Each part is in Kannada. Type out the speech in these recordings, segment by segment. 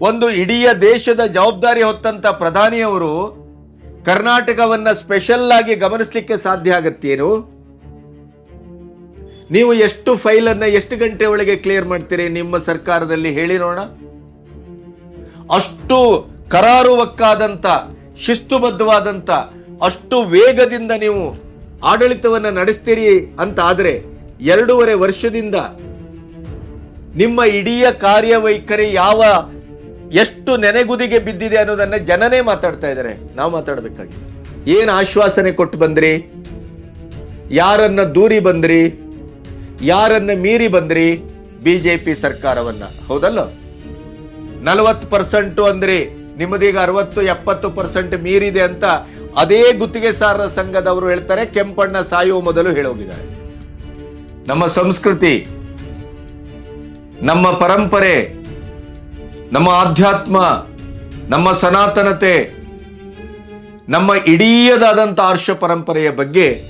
ಒಂದು ಇಡೀ ದೇಶದ ಜವಾಬ್ದಾರಿ ಹೊತ್ತಂತ ಪ್ರಧಾನಿಯವರು ಕರ್ನಾಟಕವನ್ನ ಸ್ಪೆಷಲ್ ಆಗಿ ಗಮನಿಸಲಿಕ್ಕೆ ಸಾಧ್ಯ ಆಗತ್ತೇನು? ನೀವು ಎಷ್ಟು ಫೈಲ್ ಅನ್ನ ಎಷ್ಟು ಗಂಟೆ ಒಳಗೆ ಕ್ಲಿಯರ್ ಮಾಡ್ತೀರಿ? ನಿಮ್ಮ ಸರ್ಕಾರದಲ್ಲಿ ಹೇಳಿ ನೋಡೋಣ. ಅಷ್ಟು ಕರಾರುವಕ್ಕಾದಂತ, ಶಿಸ್ತುಬದ್ಧವಾದಂತ, ಅಷ್ಟು ವೇಗದಿಂದ ನೀವು ಆಡಳಿತವನ್ನು ನಡೆಸ್ತೀರಿ ಅಂತ ಆದರೆ ಎರಡೂವರೆ ವರ್ಷದಿಂದ ನಿಮ್ಮ ಇಡೀ ಕಾರ್ಯವೈಖರಿ ಯಾವ ಎಷ್ಟು ನೆನೆಗುದಿಗೆ ಬಿದ್ದಿದೆ ಅನ್ನೋದನ್ನ ಜನನೇ ಮಾತಾಡ್ತಾ ಇದ್ದಾರೆ. ನಾವು ಮಾತಾಡಬೇಕಾಗಿದೆ. ಏನು ಆಶ್ವಾಸನೆ ಕೊಟ್ಟು ಬಂದ್ರಿ? ಯಾರನ್ನ ದೂರಿ ಬಂದ್ರಿ? ಯಾರನ್ನ ಮೀರಿ ಬಂದ್ರಿ? ಬಿಜೆಪಿ ಸರ್ಕಾರವನ್ನ. ಹೌದಲ್ಲ? ನಲವತ್ತು ಪರ್ಸೆಂಟ್ ಅಂದ್ರೆ ನಿಮ್ಮದೀಗ ಅರವತ್ತು, ಎಪ್ಪತ್ತು ಪರ್ಸೆಂಟ್ ಮೀರಿದೆ ಅಂತ ಅದೇ ಗುತ್ತಿಗೆ ಸಾರರ ಸಂಘದವರು ಹೇಳ್ತಾರೆ. ಕೆಂಪಣ್ಣ ಸಾಯುವ ಮೊದಲು ಹೇಳೋಗಿದ್ದಾರೆ. ನಮ್ಮ ಸಂಸ್ಕೃತಿ, ನಮ್ಮ ಪರಂಪರೆ ನಮ್ಮ ಆಧ್ಯಾತ್ಮ, ನಮ್ಮ ಸನಾತನತೆ, ನಮ್ಮ ಇಡೀಯದಾದಂಥ ಆರ್ಷ ಪರಂಪರೆಯ ಬಗ್ಗೆ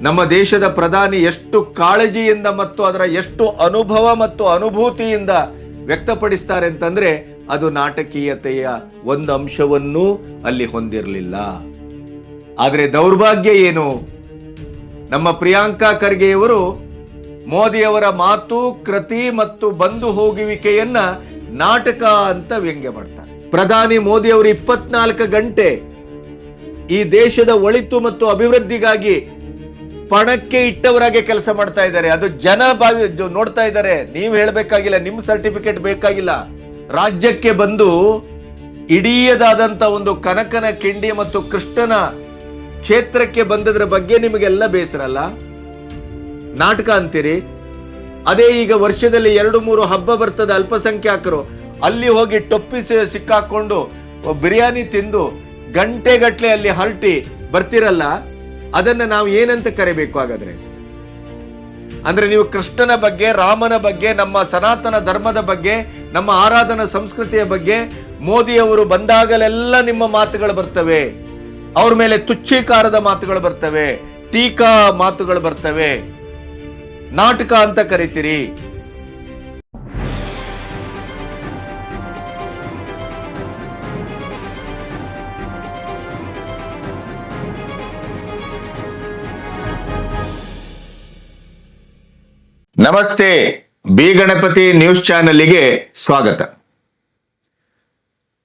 ನಮ್ಮ ದೇಶದ ಪ್ರಧಾನಿ ಎಷ್ಟು ಕಾಳಜಿಯಿಂದ ಮತ್ತು ಅದರ ಎಷ್ಟು ಅನುಭವ ಮತ್ತು ಅನುಭೂತಿಯಿಂದ ವ್ಯಕ್ತಪಡಿಸ್ತಾರೆ ಅಂತಂದರೆ ಅದು ನಾಟಕೀಯತೆಯ ಒಂದು ಅಂಶವನ್ನೂ ಅಲ್ಲಿ ಹೊಂದಿರಲಿಲ್ಲ. ಆದರೆ ದೌರ್ಭಾಗ್ಯ ಏನು? ನಮ್ಮ ಪ್ರಿಯಾಂಕಾ ಖರ್ಗೆಯವರು ಮೋದಿಯವರ ಮಾತು, ಕೃತಿ ಮತ್ತು ಬಂದು ಹೋಗುವಿಕೆಯನ್ನ ನಾಟಕ ಅಂತ ವ್ಯಂಗ್ಯ ಮಾಡ್ತಾರೆ. ಪ್ರಧಾನಿ ಮೋದಿ ಅವರು ಇಪ್ಪತ್ನಾಲ್ಕು ಗಂಟೆ ಈ ದೇಶದ ಒಳಿತು ಮತ್ತು ಅಭಿವೃದ್ಧಿಗಾಗಿ ಪಣಕ್ಕೆ ಇಟ್ಟವರಾಗೆ ಕೆಲಸ ಮಾಡ್ತಾ ಇದ್ದಾರೆ. ಅದು ಜನ ಬಾವಿ ನೋಡ್ತಾ ಇದ್ದಾರೆ. ನೀವು ಹೇಳಬೇಕಾಗಿಲ್ಲ, ನಿಮ್ಮ ಸರ್ಟಿಫಿಕೇಟ್ ಬೇಕಾಗಿಲ್ಲ. ರಾಜ್ಯಕ್ಕೆ ಬಂದು ಇಡೀಯದಾದಂಥ ಒಂದು ಕನಕನ, ಕಿಂಡಿ ಮತ್ತು ಕೃಷ್ಣನ ಕ್ಷೇತ್ರಕ್ಕೆ ಬಂದದ್ರ ಬಗ್ಗೆ ನಿಮಗೆಲ್ಲ ಬೇಸರಲ್ಲ? ನಾಟಕ ಅಂತೀರಿ? ಅದೇ ಈಗ ವರ್ಷದಲ್ಲಿ ಎರಡು ಮೂರು ಹಬ್ಬ ಬರ್ತದೆ ಅಲ್ಪಸಂಖ್ಯಾತರು ಅಲ್ಲಿ ಹೋಗಿ ಟೊಪ್ಪಿಸಿ ಸಿಕ್ಕಾಕೊಂಡು ಬಿರಿಯಾನಿ ತಿಂದು ಗಂಟೆಗಟ್ಟಲೆ ಅಲ್ಲಿ ಹರಟಿ ಬರ್ತಿರಲ್ಲ? ಅದನ್ನ ನಾವು ಏನಂತ ಕರಿಬೇಕು ಹಾಗಾದ್ರೆ? ಅಂದ್ರೆ ನೀವು ಕೃಷ್ಣನ ಬಗ್ಗೆ, ರಾಮನ ಬಗ್ಗೆ, ನಮ್ಮ ಸನಾತನ ಧರ್ಮದ ಬಗ್ಗೆ, ನಮ್ಮ ಆರಾಧನಾ ಸಂಸ್ಕೃತಿಯ ಬಗ್ಗೆ ಮೋದಿಯವರು ಬಂದಾಗಲೆಲ್ಲ ನಿಮ್ಮ ಮಾತುಗಳು ಬರ್ತವೆ. ಅವ್ರ ಮೇಲೆ ತುಚ್ಛೀಕಾರದ ಮಾತುಗಳು ಬರ್ತವೆ. ಟೀಕಾ ಮಾತುಗಳು ಬರ್ತವೆ. ನಾಟಕ ಅಂತ ಕರಿತೀರಿ. ನಮಸ್ತೆ ಬಿ ಗಣಪತಿ ನ್ಯೂಸ್ ಚಾನಲ್ಗೆ ಸ್ವಾಗತ.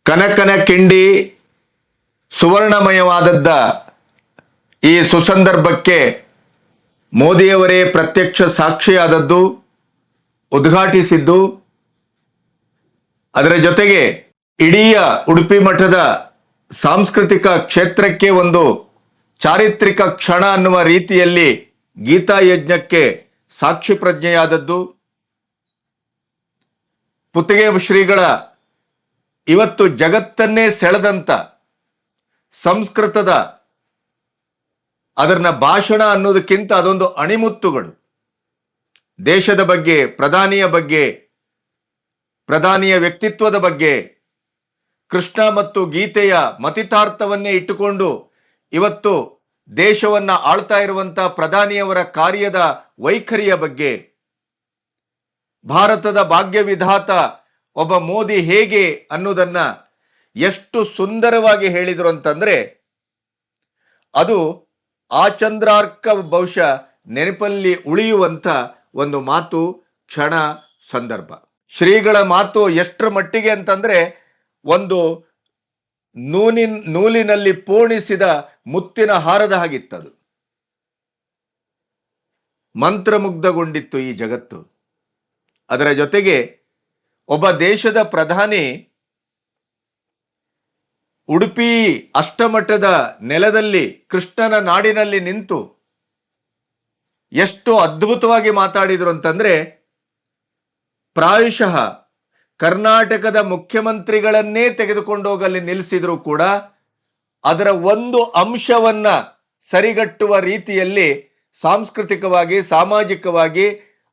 ಕನಕನ ಕಿಂಡಿ ಸುವರ್ಣಮಯವಾದದ್ದ ಈ ಸುಸಂದರ್ಭಕ್ಕೆ ಮೋದಿಯವರೇ ಪ್ರತ್ಯಕ್ಷ ಸಾಕ್ಷಿಯಾದದ್ದು, ಉದ್ಘಾಟಿಸಿದ್ದು, ಅದರ ಜೊತೆಗೆ ಇಡೀ ಉಡುಪಿ ಮಠದ ಸಾಂಸ್ಕೃತಿಕ ಕ್ಷೇತ್ರಕ್ಕೆ ಒಂದು ಚಾರಿತ್ರಿಕ ಕ್ಷಣ ಅನ್ನುವ ರೀತಿಯಲ್ಲಿ ಗೀತಾ ಯಜ್ಞಕ್ಕೆ ಸಾಕ್ಷಿ ಪ್ರಜ್ಞೆಯಾದದ್ದು. ಪುತ್ತಿಗೆ ಶ್ರೀಗಳ ಇವತ್ತು ಜಗತ್ತನ್ನೇ ಸೆಳೆದಂತ ಸಂಸ್ಕೃತದ ಅದನ್ನ ಭಾಷಣ ಅನ್ನೋದಕ್ಕಿಂತ ಅದೊಂದು ಅಣಿಮುತ್ತುಗಳು. ದೇಶದ ಬಗ್ಗೆ, ಪ್ರಧಾನಿಯ ಬಗ್ಗೆ, ಪ್ರಧಾನಿಯ ವ್ಯಕ್ತಿತ್ವದ ಬಗ್ಗೆ, ಕೃಷ್ಣ ಮತ್ತು ಗೀತೆಯ ಮತಿತಾರ್ಥವನ್ನೇ ಇಟ್ಟುಕೊಂಡು ಇವತ್ತು ದೇಶವನ್ನ ಆಳ್ತಾ ಇರುವಂತ ಪ್ರಧಾನಿಯವರ ಕಾರ್ಯದ ವೈಖರಿಯ ಬಗ್ಗೆ, ಭಾರತದ ಭಾಗ್ಯ ವಿಧಾತ ಒಬ್ಬ ಮೋದಿ ಹೇಗೆ ಅನ್ನೋದನ್ನ ಎಷ್ಟು ಸುಂದರವಾಗಿ ಹೇಳಿದರು ಅಂತಂದ್ರೆ, ಅದು ಆಚಂದ್ರಾರ್ಕ ಬಹುಶಃ ನೆನಪಲ್ಲಿ ಉಳಿಯುವಂಥ ಒಂದು ಮಾತು ಕ್ಷಣ ಸಂದರ್ಭ. ಶ್ರೀಗಳ ಮಾತು ಎಷ್ಟರ ಮಟ್ಟಿಗೆ ಅಂತಂದರೆ ಒಂದು ನೂನಿನ್, ನೂಲಿನಲ್ಲಿ ಪೂರ್ಣಿಸಿದ ಮುತ್ತಿನ ಹಾರದ ಹಾಗಿತ್ತದು. ಮಂತ್ರಮುಗ್ಧಗೊಂಡಿತ್ತು ಈ ಜಗತ್ತು. ಅದರ ಜೊತೆಗೆ ಒಬ್ಬ ದೇಶದ ಪ್ರಧಾನಿ ಉಡುಪಿ ಅಷ್ಟಮಠದ ನೆಲದಲ್ಲಿ ಕೃಷ್ಣನ ನಾಡಿನಲ್ಲಿ ನಿಂತು ಎಷ್ಟು ಅದ್ಭುತವಾಗಿ ಮಾತಾಡಿದರು ಅಂತಂದ್ರೆ ಪ್ರಾಯಶಃ ಕರ್ನಾಟಕದ ಮುಖ್ಯಮಂತ್ರಿಗಳನ್ನೇ ತೆಗೆದುಕೊಂಡು ಹೋಗಲ್ಲಿ ನಿಲ್ಲಿಸಿದ್ರು ಕೂಡ ಅದರ ಒಂದು ಅಂಶವನ್ನ ಸರಿಗಟ್ಟುವ ರೀತಿಯಲ್ಲಿ ಸಾಂಸ್ಕೃತಿಕವಾಗಿ, ಸಾಮಾಜಿಕವಾಗಿ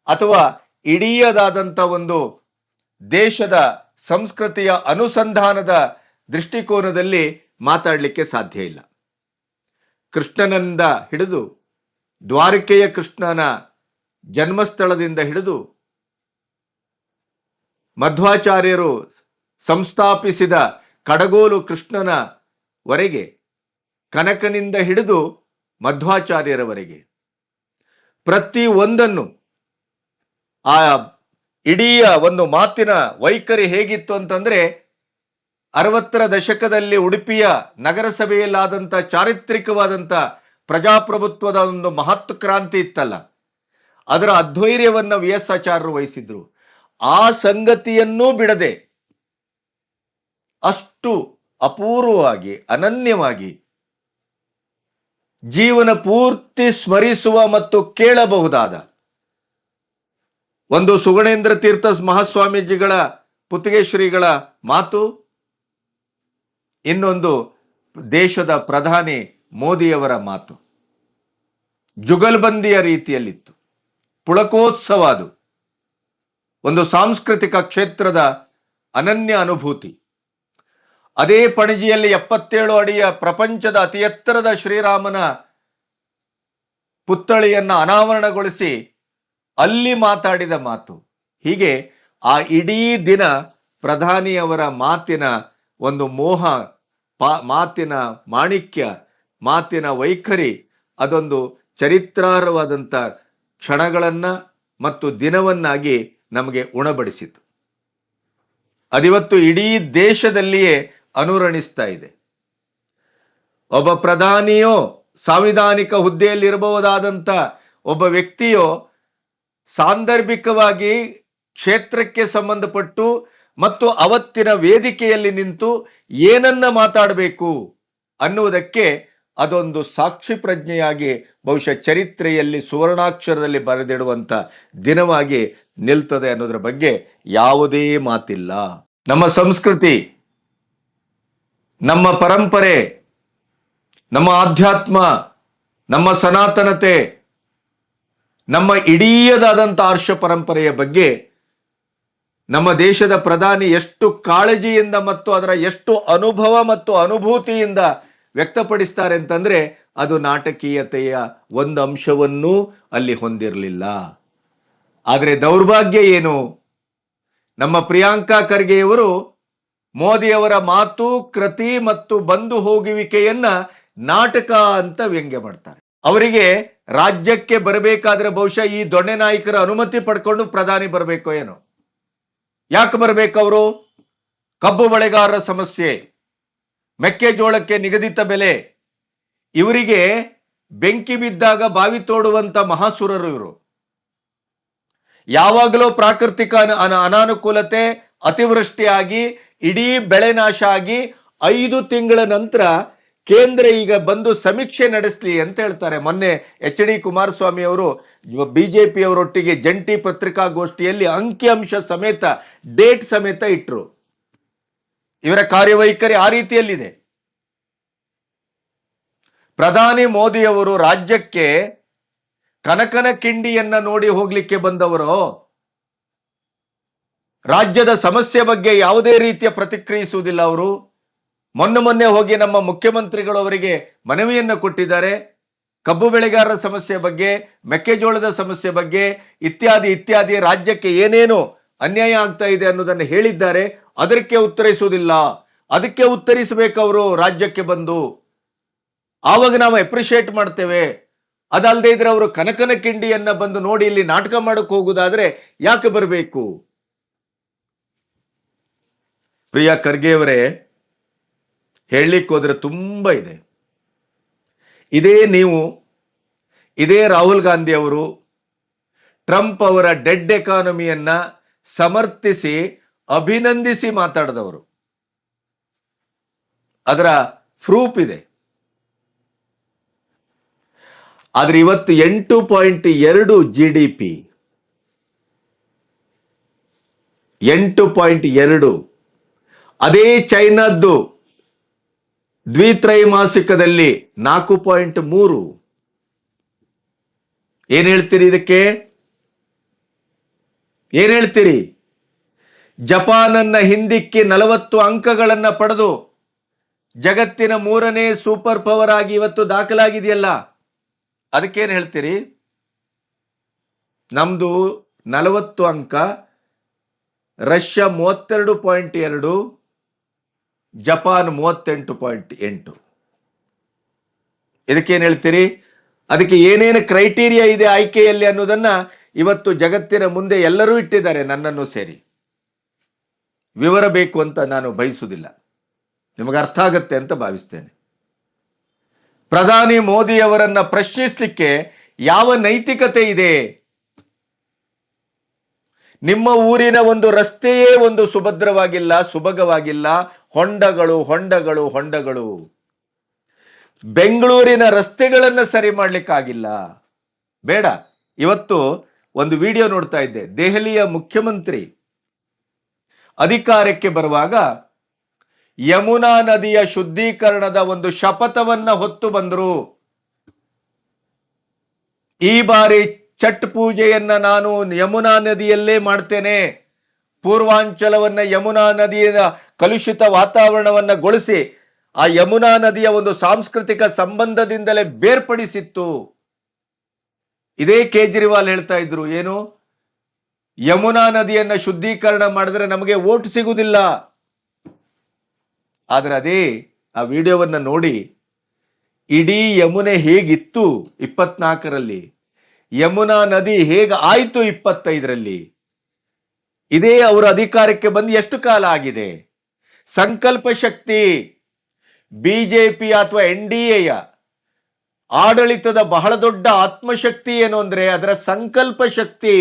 ಅಥವಾ ಇಡೀಯದಾದಂಥ ಒಂದು ದೇಶದ ಸಂಸ್ಕೃತಿಯ ಅನುಸಂಧಾನದ ದೃಷ್ಟಿಕೋನದಲ್ಲಿ ಮಾತಾಡಲಿಕ್ಕೆ ಸಾಧ್ಯ ಇಲ್ಲ. ಕೃಷ್ಣನಿಂದ ಹಿಡಿದು ದ್ವಾರಕೆಯ ಕೃಷ್ಣನ ಜನ್ಮಸ್ಥಳದಿಂದ ಹಿಡಿದು ಮಧ್ವಾಚಾರ್ಯರು ಸಂಸ್ಥಾಪಿಸಿದ ಕಡಗೋಲು ಕೃಷ್ಣನ ವರೆಗೆ ಕನಕನಿಂದ ಹಿಡಿದು ಮಧ್ವಾಚಾರ್ಯರವರೆಗೆ ಪ್ರತಿ ಒಂದನ್ನು ಆ ಇಡೀ ಒಂದು ಮಾತಿನ ವೈಖರಿ ಹೇಗಿತ್ತು ಅಂತಂದ್ರೆ ಅರವತ್ತರ ದಶಕದಲ್ಲಿ ಉಡುಪಿಯ ನಗರಸಭೆಯಲ್ಲಾದಂಥ ಚಾರಿತ್ರಿಕವಾದಂಥ ಪ್ರಜಾಪ್ರಭುತ್ವದ ಒಂದು ಮಹತ್ ಕ್ರಾಂತಿ ಇತ್ತಲ್ಲ. ಅದರ ಅಧ್ವೈರ್ಯವನ್ನು ವಿ ಎಸ್ ಆಚಾರ್ಯರು ವಹಿಸಿದ್ರು. ಆ ಸಂಗತಿಯನ್ನೂ ಬಿಡದೆ ಅಷ್ಟು ಅಪೂರ್ವವಾಗಿ, ಅನನ್ಯವಾಗಿ ಜೀವನ ಪೂರ್ತಿ ಸ್ಮರಿಸುವ ಮತ್ತು ಕೇಳಬಹುದಾದ ಒಂದು ಸುಗಣೇಂದ್ರ ತೀರ್ಥ ಮಹಾಸ್ವಾಮೀಜಿಗಳ ಪುತ್ತಿಗೆ ಶ್ರೀಗಳ ಮಾತು ಇನ್ನೊಂದು ದೇಶದ ಪ್ರಧಾನಿ ಮೋದಿಯವರ ಮಾತು. ಜುಗಲ್ಬಂದಿಯ ರೀತಿಯಲ್ಲಿತ್ತು. ಪುಳಕೋತ್ಸವ ಅದು. ಒಂದು ಸಾಂಸ್ಕೃತಿಕ ಕ್ಷೇತ್ರದ ಅನನ್ಯ ಅನುಭೂತಿ. ಅದೇ ಪಣಜಿಯಲ್ಲಿ ಎಪ್ಪತ್ತೇಳು ಅಡಿಯ ಪ್ರಪಂಚದ ಅತಿ ಎತ್ತರದ ಶ್ರೀರಾಮನ ಪುತ್ಥಳಿಯನ್ನು ಅನಾವರಣಗೊಳಿಸಿ ಅಲ್ಲಿ ಮಾತಾಡಿದ ಮಾತು. ಹೀಗೆ ಆ ಇಡೀ ದಿನ ಪ್ರಧಾನಿಯವರ ಮಾತಿನ ಒಂದು ಮೋಹ ಪಾ, ಮಾತಿನ ಮಾಣಿಕ್ಯ, ಮಾತಿನ ವೈಖರಿ, ಅದೊಂದು ಚರಿತ್ರಾರ್ಹವಾದಂಥ ಕ್ಷಣಗಳನ್ನು ಮತ್ತು ದಿನವನ್ನಾಗಿ ನಮಗೆ ಉಣಬಡಿಸಿತು. ಅದಿವತ್ತು ಇಡೀ ದೇಶದಲ್ಲಿಯೇ ಅನುರಣಿಸ್ತಾ ಇದೆ. ಒಬ್ಬ ಪ್ರಧಾನಿಯೋ ಸಾಂವಿಧಾನಿಕ ಹುದ್ದೆಯಲ್ಲಿರಬಹುದಾದಂಥ ಒಬ್ಬ ವ್ಯಕ್ತಿಯೋ ಸಾಂದರ್ಭಿಕವಾಗಿ ಕ್ಷೇತ್ರಕ್ಕೆ ಸಂಬಂಧಪಟ್ಟು ಮತ್ತು ಅವತ್ತಿನ ವೇದಿಕೆಯಲ್ಲಿ ನಿಂತು ಏನನ್ನ ಮಾತಾಡಬೇಕು ಅನ್ನುವುದಕ್ಕೆ ಅದೊಂದು ಸಾಕ್ಷಿ ಪ್ರಜ್ಞೆಯಾಗಿ ಬಹುಶಃ ಚರಿತ್ರೆಯಲ್ಲಿ ಸುವರ್ಣಾಕ್ಷರದಲ್ಲಿ ಬರೆದಿಡುವಂಥ ದಿನವಾಗಿ ನಿಲ್ತದೆ ಅನ್ನೋದ್ರ ಬಗ್ಗೆ ಯಾವುದೇ ಮಾತಿಲ್ಲ. ನಮ್ಮ ಸಂಸ್ಕೃತಿ, ನಮ್ಮ ಪರಂಪರೆ, ನಮ್ಮ ಆಧ್ಯಾತ್ಮ, ನಮ್ಮ ಸನಾತನತೆ, ನಮ್ಮ ಇಡೀಯದಾದಂಥ ಆರ್ಷ ಪರಂಪರೆಯ ಬಗ್ಗೆ ನಮ್ಮ ದೇಶದ ಪ್ರಧಾನಿ ಎಷ್ಟು ಕಾಳಜಿಯಿಂದ ಮತ್ತು ಅದರ ಎಷ್ಟು ಅನುಭವ ಮತ್ತು ಅನುಭೂತಿಯಿಂದ ವ್ಯಕ್ತಪಡಿಸ್ತಾರೆ ಅಂತಂದ್ರೆ ಅದು ನಾಟಕೀಯತೆಯ ಒಂದು ಅಂಶವನ್ನೂ ಅಲ್ಲಿ ಹೊಂದಿರಲಿಲ್ಲ. ಆದರೆ ದೌರ್ಭಾಗ್ಯ ಏನು? ನಮ್ಮ ಪ್ರಿಯಾಂಕಾ ಖರ್ಗೆಯವರು ಮೋದಿಯವರ ಮಾತು, ಕೃತಿ ಮತ್ತು ಬಂದು ಹೋಗುವಿಕೆಯನ್ನ ನಾಟಕ ಅಂತ ವ್ಯಂಗ್ಯ ಮಾಡ್ತಾರೆ. ಅವರಿಗೆ ರಾಜ್ಯಕ್ಕೆ ಬರಬೇಕಾದ್ರೆ ಬಹುಶಃ ಈ ದೊಣ್ಣೆ ನಾಯಕರ ಅನುಮತಿ ಪಡ್ಕೊಂಡು ಪ್ರಧಾನಿ ಬರಬೇಕು ಏನೋ. ಯಾಕೆ ಬರಬೇಕವರು? ಕಬ್ಬು ಬೆಳೆಗಾರರ ಸಮಸ್ಯೆ. ಮೆಕ್ಕೆಜೋಳಕ್ಕೆ ನಿಗದಿತ ಬೆಲೆ. ಇವರಿಗೆ ಬೆಂಕಿ ಬಿದ್ದಾಗ ಬಾವಿ ತೋಡುವಂತ ಮಹಾಸುರರು ಇವರು. ಯಾವಾಗಲೂ ಪ್ರಾಕೃತಿಕ ಅನ- ಅನ- ಅನಾನುಕೂಲತೆ ಅತಿವೃಷ್ಟಿಯಾಗಿ, ಇಡೀ ಬೆಳೆ ನಾಶ ಆಗಿ ಐದು ತಿಂಗಳ ನಂತರ ಕೇಂದ್ರ ಈಗ ಬಂದು ಸಮೀಕ್ಷೆ ನಡೆಸಲಿ ಅಂತ ಹೇಳ್ತಾರೆ. ಮೊನ್ನೆ ಎಚ್ ಡಿ ಕುಮಾರಸ್ವಾಮಿ ಅವರು ಬಿಜೆಪಿ ಅವರೊಟ್ಟಿಗೆ ಜಂಟಿ ಪತ್ರಿಕಾಗೋಷ್ಠಿಯಲ್ಲಿ ಅಂಕಿಅಂಶ ಸಮೇತ, ಡೇಟ್ ಸಮೇತ ಇಟ್ಟರು ಇವರ ಕಾರ್ಯವೈಖರಿ ಆ ರೀತಿಯಲ್ಲಿದೆ. ಪ್ರಧಾನಿ ಮೋದಿಯವರು ರಾಜ್ಯಕ್ಕೆ ಕನಕನ ಕಿಂಡಿಯನ್ನ ನೋಡಿ ಹೋಗ್ಲಿಕ್ಕೆ ಬಂದವರು, ರಾಜ್ಯದ ಸಮಸ್ಯೆ ಬಗ್ಗೆ ಯಾವುದೇ ರೀತಿಯ ಪ್ರತಿಕ್ರಿಯಿಸುವುದಿಲ್ಲ ಅವರು. ಮೊನ್ನೆ ಮೊನ್ನೆ ಹೋಗಿ ನಮ್ಮ ಮುಖ್ಯಮಂತ್ರಿಗಳು ಅವರಿಗೆ ಮನವಿಯನ್ನು ಕೊಟ್ಟಿದ್ದಾರೆ. ಕಬ್ಬು ಬೆಳೆಗಾರರ ಸಮಸ್ಯೆ ಬಗ್ಗೆ, ಮೆಕ್ಕೆಜೋಳದ ಸಮಸ್ಯೆ ಬಗ್ಗೆ ಇತ್ಯಾದಿ ಇತ್ಯಾದಿ ರಾಜ್ಯಕ್ಕೆ ಏನೇನು ಅನ್ಯಾಯ ಆಗ್ತಾ ಇದೆ ಅನ್ನೋದನ್ನು ಹೇಳಿದ್ದಾರೆ. ಅದಕ್ಕೆ ಉತ್ತರಿಸುವುದಿಲ್ಲ. ಅದಕ್ಕೆ ಉತ್ತರಿಸಬೇಕು ಅವರು ರಾಜ್ಯಕ್ಕೆ ಬಂದು. ಆವಾಗ ನಾವು ಎಪ್ರಿಷಿಯೇಟ್ ಮಾಡ್ತೇವೆ. ಅದಲ್ಲದೆ ಇದ್ರೆ ಅವರು ಕನಕನ ಕಿಂಡಿಯನ್ನ ಬಂದು ನೋಡಿ ಇಲ್ಲಿ ನಾಟಕ ಮಾಡಕ್ಕೆ ಹೋಗುದಾದ್ರೆ ಯಾಕೆ ಬರಬೇಕು? ಪ್ರಿಯಾ ಖರ್ಗೆಯವರೇ ಹೇಳಲಿಕ್ಕೆ ಹೋದರೆ ತುಂಬ ಇದೆ. ಇದೇ ನೀವು, ಇದೇ ರಾಹುಲ್ ಗಾಂಧಿ ಅವರು ಟ್ರಂಪ್ ಅವರ ಡೆಡ್ ಎಕಾನಮಿಯನ್ನು ಸಮರ್ಥಿಸಿ, ಅಭಿನಂದಿಸಿ ಮಾತಾಡಿದವರು. ಅದರ ಪ್ರೂಫ್ ಇದೆ. ಆದರೆ ಇವತ್ತು ಎಂಟು ಪಾಯಿಂಟ್ ಎರಡು ಜಿ ಡಿ ಪಿ ಎಂಟು ಪಾಯಿಂಟ್ ಎರಡು, ಅದೇ ಚೈನಾದ್ದು ದ್ವಿತ್ರೈಮಾಸಿಕದಲ್ಲಿ ನಾಲ್ಕು ಪಾಯಿಂಟ್ ಮೂರು. ಏನ್ ಹೇಳ್ತೀರಿ ಇದಕ್ಕೆ? ಏನ್ ಹೇಳ್ತೀರಿ? ಜಪಾನನ್ನ ಹಿಂದಿಕ್ಕಿ ನಲವತ್ತು ಅಂಕಗಳನ್ನ ಪಡೆದು ಜಗತ್ತಿನ ಮೂರನೇ ಸೂಪರ್ ಪವರ್ ಆಗಿ ಇವತ್ತು ದಾಖಲಾಗಿದೆಯಲ್ಲ, ಅದಕ್ಕೇನು ಹೇಳ್ತೀರಿ? ನಮ್ದು ನಲವತ್ತು ಅಂಕ, ರಷ್ಯಾ ಮೂವತ್ತೆರಡು ಪಾಯಿಂಟ್ ಎರಡು ಜಪಾನ್ ಮೂವತ್ತೆಂಟು ಪಾಯಿಂಟ್ ಎಂಟು. ಇದಕ್ಕೇನು ಹೇಳ್ತೀರಿ? ಅದಕ್ಕೆ ಏನೇನು ಕ್ರೈಟೀರಿಯಾ ಇದೆ ಆಯ್ಕೆಯಲ್ಲಿ ಅನ್ನೋದನ್ನ ಇವತ್ತು ಜಗತ್ತಿನ ಮುಂದೆ ಎಲ್ಲರೂ ಇಟ್ಟಿದ್ದಾರೆ, ನನ್ನನ್ನು ಸೇರಿ. ವಿವರ ಬೇಕು ಅಂತ ನಾನು ಬಯಸುವುದಿಲ್ಲ. ನಿಮಗೆ ಅರ್ಥ ಆಗತ್ತೆ ಅಂತ ಭಾವಿಸ್ತೇನೆ. ಪ್ರಧಾನಿ ಮೋದಿಯವರನ್ನು ಪ್ರಶ್ನಿಸಲಿಕ್ಕೆ ಯಾವ ನೈತಿಕತೆ ಇದೆ? ನಿಮ್ಮ ಊರಿನ ಒಂದು ರಸ್ತೆಯೇ ಒಂದು ಸುಭದ್ರವಾಗಿಲ್ಲ, ಸುಭಗವಾಗಿಲ್ಲ ಹೊಂಡಗಳು ಹೊಂಡಗಳು ಹೊಂಡಗಳು. ಬೆಂಗಳೂರಿನ ರಸ್ತೆಗಳನ್ನು ಸರಿ ಮಾಡ್ಲಿಕ್ಕಾಗಿಲ್ಲ. ಬೇಡ. ಇವತ್ತು ಒಂದು ವಿಡಿಯೋ ನೋಡ್ತಾ ಇದ್ದೆ. ದೆಹಲಿಯ ಮುಖ್ಯಮಂತ್ರಿ ಅಧಿಕಾರಕ್ಕೆ ಬರುವಾಗ ಯಮುನಾ ನದಿಯ ಶುದ್ಧೀಕರಣದ ಒಂದು ಶಪಥವನ್ನ ಹೊತ್ತು ಬಂದರು. ಈ ಬಾರಿ ಛಟ್ ಪೂಜೆಯನ್ನ ನಾನು ಯಮುನಾ ನದಿಯಲ್ಲೇ ಮಾಡ್ತೇನೆ. ಪೂರ್ವಾಂಚಲವನ್ನ ಯಮುನಾ ನದಿಯ ಕಲುಷಿತ ವಾತಾವರಣವನ್ನ ಗೊಳಿಸಿ ಆ ಯಮುನಾ ನದಿಯ ಒಂದು ಸಾಂಸ್ಕೃತಿಕ ಸಂಬಂಧದಿಂದಲೇ ಬೇರ್ಪಡಿಸಿತ್ತು. ಇದೇ ಕೇಜ್ರಿವಾಲ್ ಹೇಳ್ತಾ ಇದ್ರು, ಏನು? ಯಮುನಾ ನದಿಯನ್ನ ಶುದ್ಧೀಕರಣ ಮಾಡಿದ್ರೆ ನಮಗೆ ಓಟ್ ಸಿಗುವುದಿಲ್ಲ ಆದರೆ ಅದೇ, ಆ ವಿಡಿಯೋವನ್ನ ನೋಡಿ, ಇಡೀ ಯಮುನೆ ಹೇಗಿತ್ತು ಇಪ್ಪತ್ನಾಲ್ಕರಲ್ಲಿ? ಯಮುನಾ ನದಿ ಹೇಗೆ ಆಯಿತು ಇಪ್ಪತ್ತೈದರಲ್ಲಿ? ಇದೇ ಅವರ ಅಧಿಕಾರಕ್ಕೆ ಬಂದು ಎಷ್ಟು ಕಾಲ ಆಗಿದೆ? ಸಂಕಲ್ಪ ಶಕ್ತಿ ಪಿ ಅಥವಾ ಎನ್ ಡಿ ಎಯ ಆಡಳಿತದ ಬಹಳ ದೊಡ್ಡ ಆತ್ಮಶಕ್ತಿ ಏನು ಅಂದರೆ ಅದರ ಸಂಕಲ್ಪ ಶಕ್ತಿ.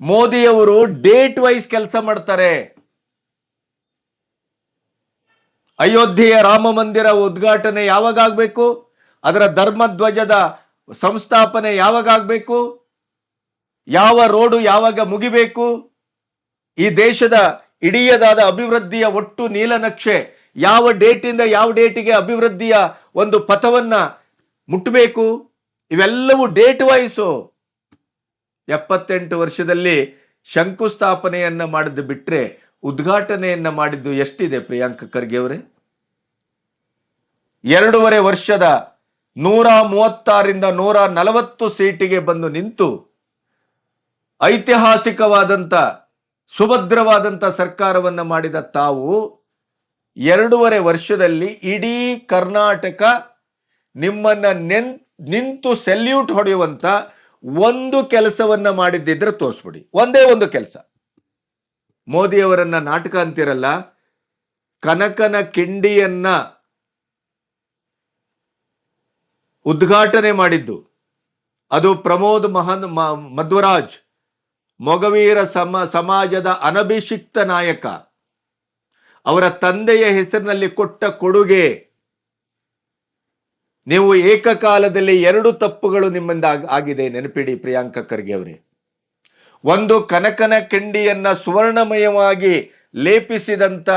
ಮೋದಿಯವರು ಡೇಟ್ ವೈಸ್ ಕೆಲಸ ಮಾಡ್ತಾರೆ. ಅಯೋಧ್ಯೆಯ ರಾಮ ಮಂದಿರ ಉದ್ಘಾಟನೆ ಯಾವಾಗ ಆಗಬೇಕು? ಅದರ ಧರ್ಮಧ್ವಜದ ಸಂಸ್ಥಾಪನೆ ಯಾವಾಗ ಆಗಬೇಕು? ಯಾವ ರೋಡು ಯಾವಾಗ ಮುಗಿಬೇಕು? ಈ ದೇಶದ ಇಡಿಯದಾದ ಅಭಿವೃದ್ಧಿಯ ಒಟ್ಟು ನೀಲನಕ್ಷೆ ಯಾವ ಡೇಟಿಂದ ಯಾವ ಡೇಟಿಗೆ ಅಭಿವೃದ್ಧಿಯ ಒಂದು ಪಥವನ್ನ ಮುಟ್ಟಬೇಕು? ಇವೆಲ್ಲವೂ ಡೇಟ್ ವೈಸ್. ಎಪ್ಪತ್ತೆಂಟು ವರ್ಷದಲ್ಲಿ ಶಂಕುಸ್ಥಾಪನೆಯನ್ನ ಮಾಡಿದ್ದು ಬಿಟ್ಟರೆ ಉದ್ಘಾಟನೆಯನ್ನ ಮಾಡಿದ್ದು ಎಷ್ಟಿದೆ ಪ್ರಿಯಾಂಕ ಖರ್ಗೆ ಅವರೇ? ಎರಡೂವರೆ ವರ್ಷದ ನೂರ ಮೂವತ್ತಾರಿಂದ ನೂರ ನಲವತ್ತು ಸೀಟಿಗೆ ಬಂದು ನಿಂತು ಐತಿಹಾಸಿಕವಾದಂಥ, ಸುಭದ್ರವಾದಂಥ ಸರ್ಕಾರವನ್ನು ಮಾಡಿದ ತಾವು ಎರಡೂವರೆ ವರ್ಷದಲ್ಲಿ ಇಡೀ ಕರ್ನಾಟಕ ನಿಮ್ಮನ್ನು ನೆನ್, ನಿಂತು ಸೆಲ್ಯೂಟ್ ಹೊಡೆಯುವಂಥ ಒಂದು ಕೆಲಸವನ್ನು ಮಾಡಿದ್ದಿದ್ರೆ ತೋರಿಸ್ಬಿಡಿ. ಒಂದೇ ಒಂದು ಕೆಲಸ. ಮೋದಿಯವರನ್ನ ನಾಟಕ ಅಂತಿರಲ್ಲ, ಕನಕನ ಕಿಂಡಿಯನ್ನ ಉದ್ಘಾಟನೆ ಮಾಡಿದ್ದು. ಅದು ಪ್ರಮೋದ್ ಮಹನ್ ಮಧ್ವರಾಜ್. ಮೊಗವೀರ ಸಮ, ಸಮಾಜದ ಅನಭಿಷಿಕ್ತ ನಾಯಕ. ಅವರ ತಂದೆಯ ಹೆಸರಿನಲ್ಲಿ ಕೊಟ್ಟ ಕೊಡುಗೆ. ನೀವು ಏಕಕಾಲದಲ್ಲಿ ಎರಡು ತಪ್ಪುಗಳು ನಿಮ್ಮಿಂದ ಆಗಿದೆ. ನೆನಪಿಡಿ ಪ್ರಿಯಾಂಕ ಖರ್ಗೆ ಅವರೇ. ಒಂದು ಕನಕನ ಕಿಂಡಿಯನ್ನ ಸುವರ್ಣಮಯವಾಗಿ ಲೇಪಿಸಿದಂತ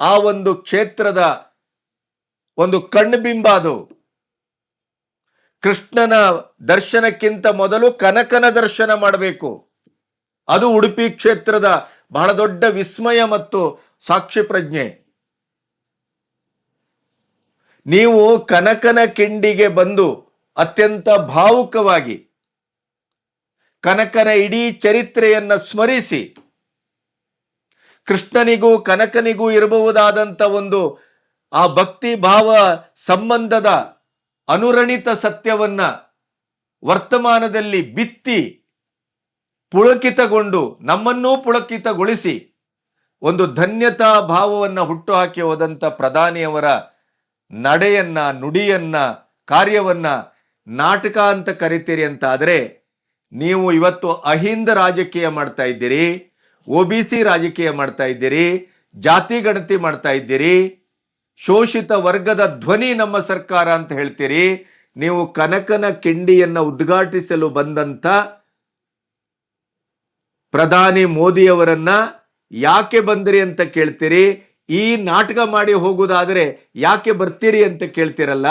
ಆ ಒಂದು ಕ್ಷೇತ್ರದ ಒಂದು ಕಣ್ಬಿಂಬ ಅದು. ಕೃಷ್ಣನ ದರ್ಶನಕ್ಕಿಂತ ಮೊದಲು ಕನಕನ ದರ್ಶನ ಮಾಡಬೇಕು. ಅದು ಉಡುಪಿ ಕ್ಷೇತ್ರದ ಬಹಳ ದೊಡ್ಡ ವಿಸ್ಮಯ ಮತ್ತು ಸಾಕ್ಷಿ ಪ್ರಜ್ಞೆ. ನೀವು ಕನಕನ ಕಿಂಡಿಗೆ ಬಂದು ಅತ್ಯಂತ ಭಾವುಕವಾಗಿ ಕನಕನ ಇಡೀ ಚರಿತ್ರೆಯನ್ನ ಸ್ಮರಿಸಿ ಕೃಷ್ಣನಿಗೂ ಕನಕನಿಗೂ ಇರಬಹುದಾದಂಥ ಒಂದು ಆ ಭಕ್ತಿ ಭಾವ ಸಂಬಂಧದ ಅನುರಣಿತ ಸತ್ಯವನ್ನ ವರ್ತಮಾನದಲ್ಲಿ ಬಿತ್ತಿ ಪುಳಕಿತಗೊಂಡು, ನಮ್ಮನ್ನೂ ಪುಳಕಿತಗೊಳಿಸಿ. ಒಂದು ಧನ್ಯತಾ ಭಾವವನ್ನು ಹುಟ್ಟುಹಾಕಿ ಹೋದಂಥ ಪ್ರಧಾನಿಯವರ ನಡೆಯನ್ನ, ನುಡಿಯನ್ನ, ಕಾರ್ಯವನ್ನ ನಾಟಕ ಅಂತ ಕರಿತೀರಿ ಅಂತ ಆದರೆ ನೀವು ಇವತ್ತು ಅಹಿಂದ ರಾಜಕೀಯ ಮಾಡ್ತಾ ಇದ್ದೀರಿ, ಒ ಬಿ ಸಿ ರಾಜಕೀಯ ಮಾಡ್ತಾ ಇದ್ದೀರಿ, ಜಾತಿ ಗಣತಿ ಮಾಡ್ತಾ ಇದ್ದೀರಿ, ಶೋಷಿತ ವರ್ಗದ ಧ್ವನಿ ನಮ್ಮ ಸರ್ಕಾರ ಅಂತ ಹೇಳ್ತೀರಿ, ನೀವು ಕನಕನ ಕಿಂಡಿಯನ್ನು ಉದ್ಘಾಟಿಸಲು ಬಂದಂತ ಪ್ರಧಾನಿ ಮೋದಿಯವರನ್ನ ಯಾಕೆ ಬಂದ್ರಿ ಅಂತ ಕೇಳ್ತೀರಿ? ಈ ನಾಟಕ ಮಾಡಿ ಹೋಗುವುದಾದರೆ ಯಾಕೆ ಬರ್ತೀರಿ ಅಂತ ಕೇಳ್ತಿರಲ್ಲ?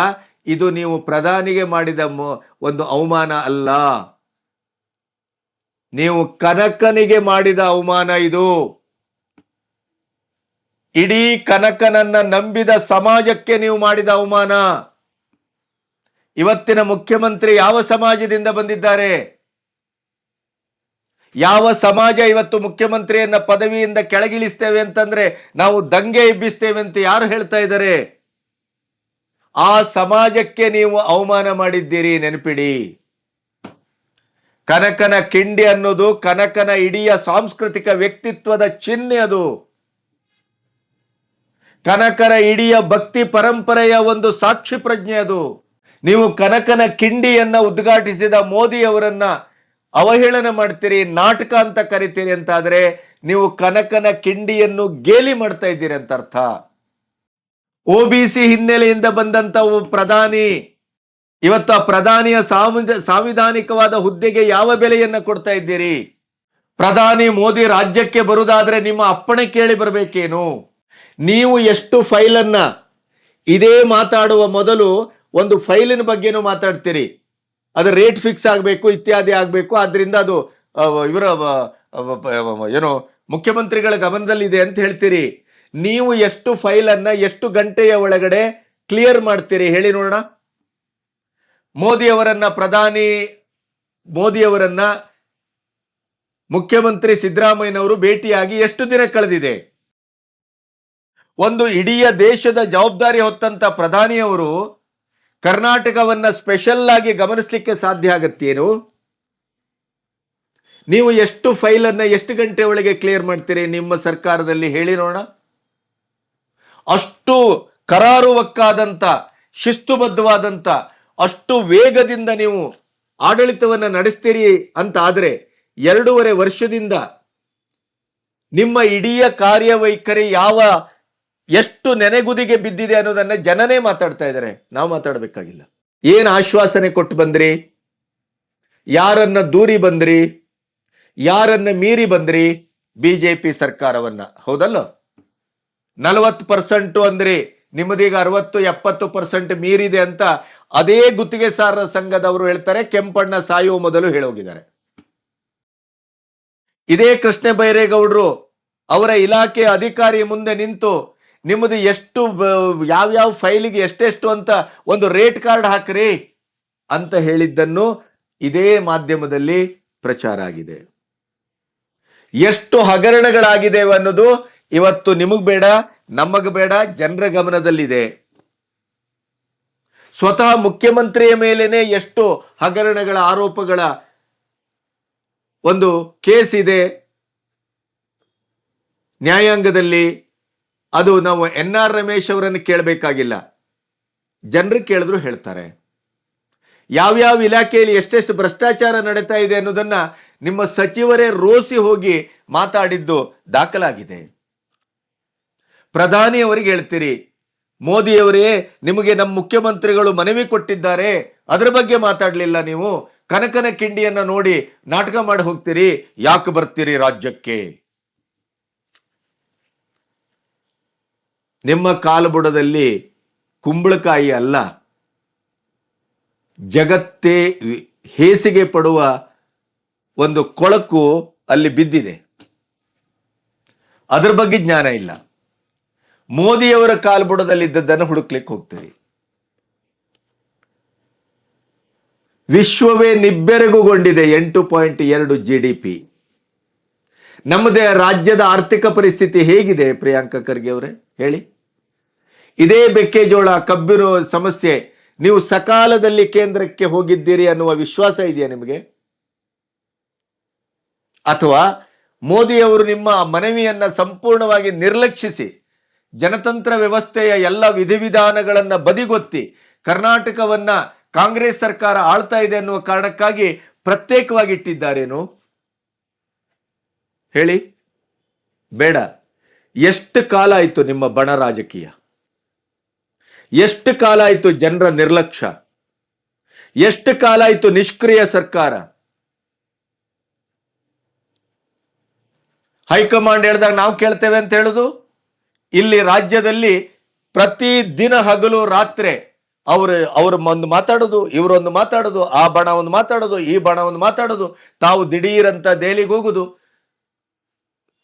ಇದು ನೀವು ಪ್ರಧಾನಿಗೆ ಮಾಡಿದ ಒಂದು ಅವಮಾನ ಅಲ್ಲ. ನೀವು ಕನಕನಿಗೆ ಮಾಡಿದ ಅವಮಾನ ಇದು. ಇಡೀ ಕನಕನನ್ನ ನಂಬಿದ ಸಮಾಜಕ್ಕೆ ನೀವು ಮಾಡಿದ ಅವಮಾನ. ಇವತ್ತಿನ ಮುಖ್ಯಮಂತ್ರಿ ಯಾವ ಸಮಾಜದಿಂದ ಬಂದಿದ್ದಾರೆ? ಯಾವ ಸಮಾಜ ಇವತ್ತು ಮುಖ್ಯಮಂತ್ರಿಯನ್ನ ಪದವಿಯಿಂದ ಕೆಳಗಿಳಿಸ್ತೇವೆ ಅಂತಂದ್ರೆ ನಾವು ದಂಗೆ ಎಬ್ಬಿಸ್ತೇವೆ ಅಂತ ಯಾರು ಹೇಳ್ತಾ ಇದ್ದಾರೆ? ಆ ಸಮಾಜಕ್ಕೆ ನೀವು ಅವಮಾನ ಮಾಡಿದ್ದೀರಿ, ನೆನಪಿಡಿ. ಕನಕನ ಕಿಂಡಿ ಅನ್ನೋದು ಕನಕನ ಇಡಿಯ ಸಾಂಸ್ಕೃತಿಕ ವ್ಯಕ್ತಿತ್ವದ ಚಿಹ್ನೆ ಅದು. ಕನಕರ ಇಡಿಯ ಭಕ್ತಿ ಪರಂಪರೆಯ ಒಂದು ಸಾಕ್ಷಿ ಪ್ರಜ್ಞೆ ಅದು. ನೀವು ಕನಕನ ಕಿಂಡಿಯನ್ನ ಉದ್ಘಾಟಿಸಿದ ಮೋದಿ ಅವರನ್ನ ಅವಹೇಳನ ಮಾಡ್ತೀರಿ, ನಾಟಕ ಅಂತ ಕರಿತೀರಿ ಅಂತಾದ್ರೆ ನೀವು ಕನಕನ ಕಿಂಡಿಯನ್ನು ಗೇಲಿ ಮಾಡ್ತಾ ಇದ್ದೀರಿ ಅಂತ ಅರ್ಥ. ಒ ಬಿ ಸಿ ಹಿನ್ನೆಲೆಯಿಂದ ಬಂದಂತ ಪ್ರಧಾನಿ, ಇವತ್ತು ಆ ಪ್ರಧಾನಿಯ ಸಾಂವಿಧ- ಸಾಂವಿಧಾನಿಕವಾದ ಹುದ್ದೆಗೆ ಯಾವ ಬೆಲೆಯನ್ನ ಕೊಡ್ತಾ ಇದ್ದೀರಿ? ಪ್ರಧಾನಿ ಮೋದಿ ರಾಜ್ಯಕ್ಕೆ ಬರುವುದಾದ್ರೆ ನಿಮ್ಮ ಅಪ್ಪಣೆ ಕೇಳಿ ಬರಬೇಕೇನು? ನೀವು ಎಷ್ಟು ಫೈಲನ್ನ, ಇದೇ ಮಾತಾಡುವ ಮೊದಲು ಒಂದು ಫೈಲಿನ ಬಗ್ಗೆನೂ ಮಾತಾಡ್ತೀರಿ. ಅದು ರೇಟ್ ಫಿಕ್ಸ್ ಆಗಬೇಕು, ಇತ್ಯಾದಿ ಆಗಬೇಕು ಆದ್ದರಿಂದ ಅದು ಇವರ ಏನು, ಮುಖ್ಯಮಂತ್ರಿಗಳ ಗಮನದಲ್ಲಿದೆ ಅಂತ ಹೇಳ್ತೀರಿ. ನೀವು ಎಷ್ಟು ಫೈಲನ್ನು ಎಷ್ಟು ಗಂಟೆಯ ಒಳಗಡೆ ಕ್ಲಿಯರ್ ಮಾಡ್ತೀರಿ ಹೇಳಿ ನೋಡೋಣ. ಮೋದಿಯವರನ್ನು ಪ್ರಧಾನಿ, ಮೋದಿಯವರನ್ನು ಮುಖ್ಯಮಂತ್ರಿ ಸಿದ್ದರಾಮಯ್ಯನವರು ಭೇಟಿಯಾಗಿ ಎಷ್ಟು ದಿನ ಕಳೆದಿದೆ? ಒಂದು ಇಡೀ ದೇಶದ ಜವಾಬ್ದಾರಿ ಹೊತ್ತಂತ ಪ್ರಧಾನಿಯವರು ಕರ್ನಾಟಕವನ್ನ ಸ್ಪೆಷಲ್ ಆಗಿ ಗಮನಿಸಲಿಕ್ಕೆ ಸಾಧ್ಯ ಆಗತ್ತೇನು? ನೀವು ಎಷ್ಟು ಫೈಲನ್ನು ಎಷ್ಟು ಗಂಟೆ ಒಳಗೆ ಕ್ಲಿಯರ್ ಮಾಡ್ತೀರಿ? ನಿಮ್ಮ ಸರ್ಕಾರದಲ್ಲಿ ಹೇಳಿ ನೋಡೋಣ. ಅಷ್ಟು ಕರಾರುವಕ್ಕಾದಂಥ ಶಿಸ್ತುಬದ್ಧವಾದಂತ, ಅಷ್ಟು ವೇಗದಿಂದ ನೀವು ಆಡಳಿತವನ್ನು ನಡೆಸ್ತೀರಿ ಅಂತ ಆದರೆ ಎರಡೂವರೆ ವರ್ಷದಿಂದ ನಿಮ್ಮ ಇಡೀ ಕಾರ್ಯವೈಖರಿ ಯಾವ ಎಷ್ಟು ನೆನೆಗುದಿಗೆ ಬಿದ್ದಿದೆ ಅನ್ನೋದನ್ನ ಜನನೇ ಮಾತಾಡ್ತಾ ಇದ್ದಾರೆ. ನಾವು ಮಾತಾಡಬೇಕಾಗಿಲ್ಲ. ಏನು ಆಶ್ವಾಸನೆ ಕೊಟ್ಟು ಬಂದ್ರಿ? ಯಾರನ್ನ ದೂರಿ ಬಂದ್ರಿ? ಯಾರನ್ನ ಮೀರಿ ಬಂದ್ರಿ? ಬಿಜೆಪಿ ಸರ್ಕಾರವನ್ನ. ಹೌದಲ್ಲ? ನಲವತ್ತು ಪರ್ಸೆಂಟ್ ಅಂದ್ರೆ ನಿಮ್ಮದೀಗ ಅರವತ್ತು, ಎಪ್ಪತ್ತು ಪರ್ಸೆಂಟ್ ಮೀರಿದೆ ಅಂತ ಅದೇ ಗುತ್ತಿಗೆ ಸಾರರ ಸಂಘದವರು ಹೇಳ್ತಾರೆ. ಕೆಂಪಣ್ಣ ಸಾಯುವ ಮೊದಲು ಹೇಳೋಗಿದ್ದಾರೆ. ಇದೇ ಕೃಷ್ಣ ಬೈರೇಗೌಡರು ಅವರ ಇಲಾಖೆಯ ಅಧಿಕಾರಿ ಮುಂದೆ ನಿಂತು ನಿಮ್ಮದು ಎಷ್ಟು ಯಾವ ಯಾವ್ಯಾವ ಫೈಲಿಗೆ ಎಷ್ಟೆಷ್ಟು ಅಂತ ಒಂದು ರೇಟ್ ಕಾರ್ಡ್ ಹಾಕ್ರಿ ಅಂತ ಹೇಳಿದ್ದನ್ನು ಇದೇ ಮಾಧ್ಯಮದಲ್ಲಿ ಪ್ರಚಾರ ಆಗಿದೆ. ಎಷ್ಟು ಹಗರಣಗಳಾಗಿದೆ ಅನ್ನೋದು ಇವತ್ತು ನಿಮಗ್ ಬೇಡ, ನಮಗ ಬೇಡ, ಜನರ ಗಮನದಲ್ಲಿದೆ. ಸ್ವತಃ ಮುಖ್ಯಮಂತ್ರಿಯ ಮೇಲೇನೆ ಎಷ್ಟು ಹಗರಣಗಳ ಆರೋಪಗಳ ಒಂದು ಕೇಸ್ ಇದೆ. ನ್ಯಾಯಾಂಗದಲ್ಲಿ ಅದು ನಾವು ಎನ್ ಆರ್ ರಮೇಶ್ ಅವರನ್ನು ಕೇಳಬೇಕಾಗಿಲ್ಲ. ಜನರು ಕೇಳಿದ್ರು ಹೇಳ್ತಾರೆ. ಯಾವ್ಯಾವ ಇಲಾಖೆಯಲ್ಲಿ ಎಷ್ಟೆಷ್ಟು ಭ್ರಷ್ಟಾಚಾರ ನಡೀತಾ ಇದೆ ಅನ್ನೋದನ್ನ ನಿಮ್ಮ ಸಚಿವರೇ ರೋಸಿ ಹೋಗಿ ಮಾತಾಡಿದ್ದು ದಾಖಲಾಗಿದೆ. ಪ್ರಧಾನಿ ಅವರಿಗೆ ಹೇಳ್ತೀರಿ, ಮೋದಿಯವರೇ ನಿಮಗೆ ನಮ್ಮ ಮುಖ್ಯಮಂತ್ರಿಗಳು ಮನವಿ ಕೊಟ್ಟಿದ್ದಾರೆ, ಅದರ ಬಗ್ಗೆ ಮಾತಾಡಲಿಲ್ಲ ನೀವು, ಕನಕನ ಕಿಂಡಿಯನ್ನ ನೋಡಿ ನಾಟಕ ಮಾಡಿ ಹೋಗ್ತೀರಿ, ಯಾಕೆ ಬರ್ತೀರಿ ರಾಜ್ಯಕ್ಕೆ? ನಿಮ್ಮ ಕಾಲುಬುಡದಲ್ಲಿ ಕುಂಬಳಕಾಯಿ ಅಲ್ಲ. ಜಗತ್ತೇ ಹೇಸಿಗೆ ಪಡುವ ಒಂದು ಕೊಳಕು ಅಲ್ಲಿ ಬಿದ್ದಿದೆ. ಅದರ ಬಗ್ಗೆ ಜ್ಞಾನ ಇಲ್ಲ. ಮೋದಿಯವರ ಕಾಲ್ಬುಡದಲ್ಲಿದ್ದದ್ದನ್ನು ಹುಡುಕ್ಲಿಕ್ಕೆ ಹೋಗ್ತೀರಿ ವಿಶ್ವವೇ ನಿಬ್ಬೆರಗುಗೊಂಡಿದೆ ಎಂಟು ಪಾಯಿಂಟ್ ಎರಡು ಜಿ ಡಿ ಪಿ ನಮ್ಮದೇ ರಾಜ್ಯದ ಆರ್ಥಿಕ ಪರಿಸ್ಥಿತಿ ಹೇಗಿದೆ ಪ್ರಿಯಾಂಕ ಖರ್ಗೆ ಅವರೇ? ಹೇಳಿ. ಇದೇ ಮೆಕ್ಕೆಜೋಳ ಕಬ್ಬಿನ ಸಮಸ್ಯೆ, ನೀವು ಸಕಾಲದಲ್ಲಿ ಕೇಂದ್ರಕ್ಕೆ ಹೋಗಿದ್ದೀರಿ ಅನ್ನುವ ವಿಶ್ವಾಸ ಇದೆಯಾ ನಿಮಗೆ? ಅಥವಾ ಮೋದಿಯವರು ನಿಮ್ಮ ಮನವಿಯನ್ನ ಸಂಪೂರ್ಣವಾಗಿ ನಿರ್ಲಕ್ಷಿಸಿ, ಜನತಂತ್ರ ವ್ಯವಸ್ಥೆಯ ಎಲ್ಲ ವಿಧಿವಿಧಾನಗಳನ್ನ ಬದಿಗೊತ್ತಿ, ಕರ್ನಾಟಕವನ್ನ ಕಾಂಗ್ರೆಸ್ ಸರ್ಕಾರ ಆಳ್ತಾ ಇದೆ ಅನ್ನುವ ಕಾರಣಕ್ಕಾಗಿ ಪ್ರತ್ಯೇಕವಾಗಿ ಇಟ್ಟಿದ್ದಾರೇನು ಹೇಳಿ. ಬೇಡ. ಎಷ್ಟು ಕಾಲ ಆಯಿತು ನಿಮ್ಮ ಬಣ ರಾಜಕೀಯ? ಎಷ್ಟು ಕಾಲ ಆಯಿತು ಜನರ ನಿರ್ಲಕ್ಷ್ಯ? ಎಷ್ಟು ಕಾಲ ಆಯಿತು ನಿಷ್ಕ್ರಿಯ ಸರ್ಕಾರ? ಹೈಕಮಾಂಡ್ ಹೇಳಿದಾಗ ನಾವು ಕೇಳ್ತೇವೆ ಅಂತ ಹೇಳುದು? ಇಲ್ಲಿ ರಾಜ್ಯದಲ್ಲಿ ಪ್ರತಿ ದಿನ ಹಗಲು ರಾತ್ರಿ ಅವರು, ಅವ್ರ ಒಂದು ಮಾತಾಡೋದು ಇವರೊಂದು ಮಾತಾಡೋದು, ಆ ಬಣ ಒಂದು ಮಾತಾಡೋದು, ಈ ಬಣ ಒಂದು ಮಾತಾಡೋದು, ತಾವು ದಿಢೀರಂತ ದೆಹಲಿಗೆ ಹೋಗುದು.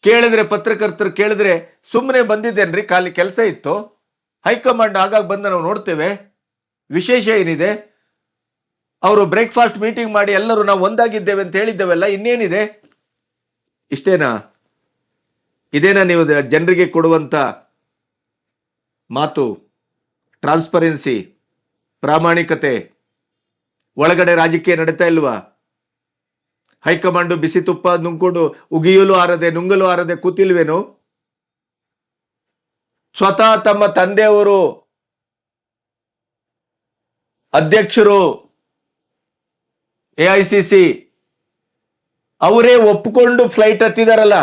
ಕೇಳಿದ್ರೆ ಪತ್ರಕರ್ತರು ಕೇಳಿದ್ರೆ ಸುಮ್ಮನೆ ಬಂದಿದ್ದೇನ್ರಿ, ಖಾಲಿ ಕೆಲಸ ಇತ್ತು. ಹೈಕಮಾಂಡ್ ಆಗಾಗ ಬಂದು ನಾವು ನೋಡ್ತೇವೆ. ವಿಶೇಷ ಏನಿದೆ? ಅವರು ಬ್ರೇಕ್ಫಾಸ್ಟ್ ಮೀಟಿಂಗ್ ಮಾಡಿ ಎಲ್ಲರೂ ನಾವು ಒಂದಾಗಿದ್ದೇವೆ ಅಂತ ಹೇಳಿದ್ದೇವೆಲ್ಲ ಇನ್ನೇನಿದೆ? ಇಷ್ಟೇನಾ? ಇದೇನಾ ನೀವು ಜನರಿಗೆ ಕೊಡುವಂಥ ಮಾತು? ಟ್ರಾನ್ಸ್ಪರೆನ್ಸಿ? ಪ್ರಾಮಾಣಿಕತೆ? ಒಳಗಡೆ ರಾಜಕೀಯ ನಡೀತಾ ಇಲ್ವಾ? ಹೈಕಮಾಂಡು ಬಿಸಿ ತುಪ್ಪ ನುಂಗ್ಕೊಂಡು ಉಗಿಯಲು ಆರದೆ ನುಂಗಲು ಆರದೆ ಕೂತಿಲ್ವೇನು? ಸ್ವತಃ ತಮ್ಮ ತಂದೆಯವರು ಅಧ್ಯಕ್ಷರು, ಎ ಐ ಸಿ ಸಿ, ಅವರೇ ಒಪ್ಪಿಕೊಂಡು flight ಹತ್ತಿದಾರಲ್ಲ.